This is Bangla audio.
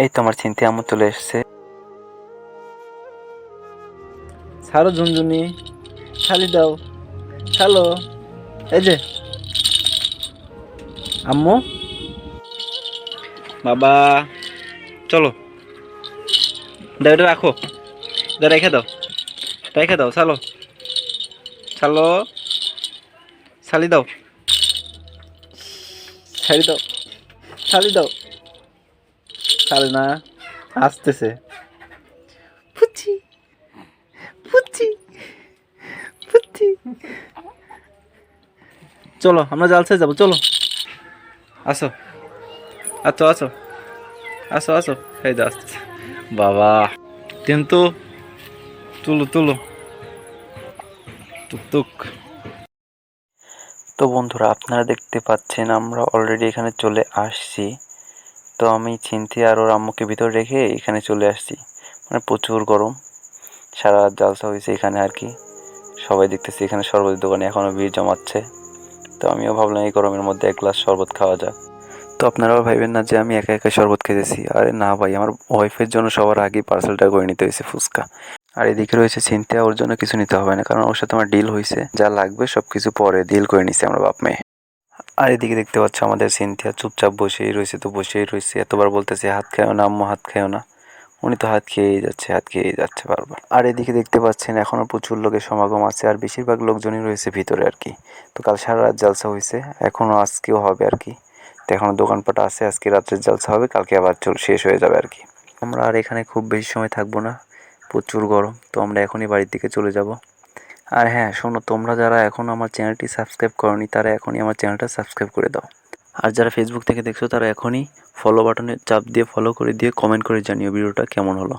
এই তো আমার চিন্তা আম্মু চলে এসছে। ছাড়ো ঝুনঝুনি ছাড়ি দাও ছাড়ো। এই যে। আম্মু? বাবা চলো। দাও এটা রাখো। এটা রেখে দাও। রেখে দাও ছালো ছালো ছালি দাও। ছাড়ি দাও। ছাড়ি দাও। ছাড়ে না আসতেছে। পুচি পুচি পুচি। চলো আমরা জালসে যাব চলো। আসো। আচ্ছা আসো। আসো আসো। এই তো আসতেছে। বাবা। কিন্তু তুলো তুলো। টুক টুক। তো বন্ধুরা আপনারা দেখতে পাচ্ছেন আমরা অলরেডি এখানে চলে আসছি। তো আমি চিন্তি আর ওর আম্মুকে ভিতরে রেখে এখানে চলে আসছি। মানে প্রচুর গরম। সারা রাত জালসা হয়েছে এখানে আর কি। সবাই দেখতেছি এখানে শরবতের দোকানে এখনও ভিড় জমাচ্ছে। তো আমিও ভাবলাম এই গরমের মধ্যে এক গ্লাস শরবত খাওয়া যাক। তো আপনারাও ভাইবেন না যে আমি একা একা শরবত খেতেছি। আরে না ভাই, আমার ওয়াইফের জন্য সবার আগে পার্সেলটা করে নিতে হয়েছে ফুচকা। আর এদিকে রয়েছে চিন্তা, ওর জন্য কিছু নিতে হবে না, কারণ ওর সাথে আমার ডিল হয়েছে যা লাগবে সব কিছু পরে ডিল করে নিছি আমরা বাপ মেয়ে আর এদিকে দেখতে পাচ্ছ আমাদের সিনথিয়া চুপচাপ বসেই রয়েছে তো বসেই রয়েছে। এতবার বলতেছে, হাত খেয়েও না, আম্মু হাত খেয়েও না। উনি তো হাত খেয়েই যাচ্ছে, হাত খেয়েই যাচ্ছে বারবার। আর এদিকে দেখতে পাচ্ছেন এখনও প্রচুর লোকের সমাগম আছে আর বেশিরভাগ লোকজনই রয়েছে ভিতরে আর কি। তো কাল সারা রাত জালসা হয়েছে এখনও আজকেও হবে আর কি। তো এখনও দোকানপাট আছে, আজকে রাত্রে জালসা হবে, কালকে আবার চল শেষ হয়ে যাবে আর কি। আমরা আর এখানে খুব বেশি সময় থাকব না, প্রচুর গরম। তো আমরা এখনই বাড়ির দিকে চলে যাব। আর হ্যাঁ শোনো, তোমরা যারা এখন আমার চ্যানেলটি সাবস্ক্রাইব করনি, তারা এখনই আমার চ্যানেলটা সাবস্ক্রাইব করে দাও। আর যারা ফেসবুক থেকে দেখছ, তারা এখনই ফলো বাটনে চাপ দিয়ে ফলো করে দিয়ে কমেন্ট করে জানিও ভিডিওটা কেমন হলো।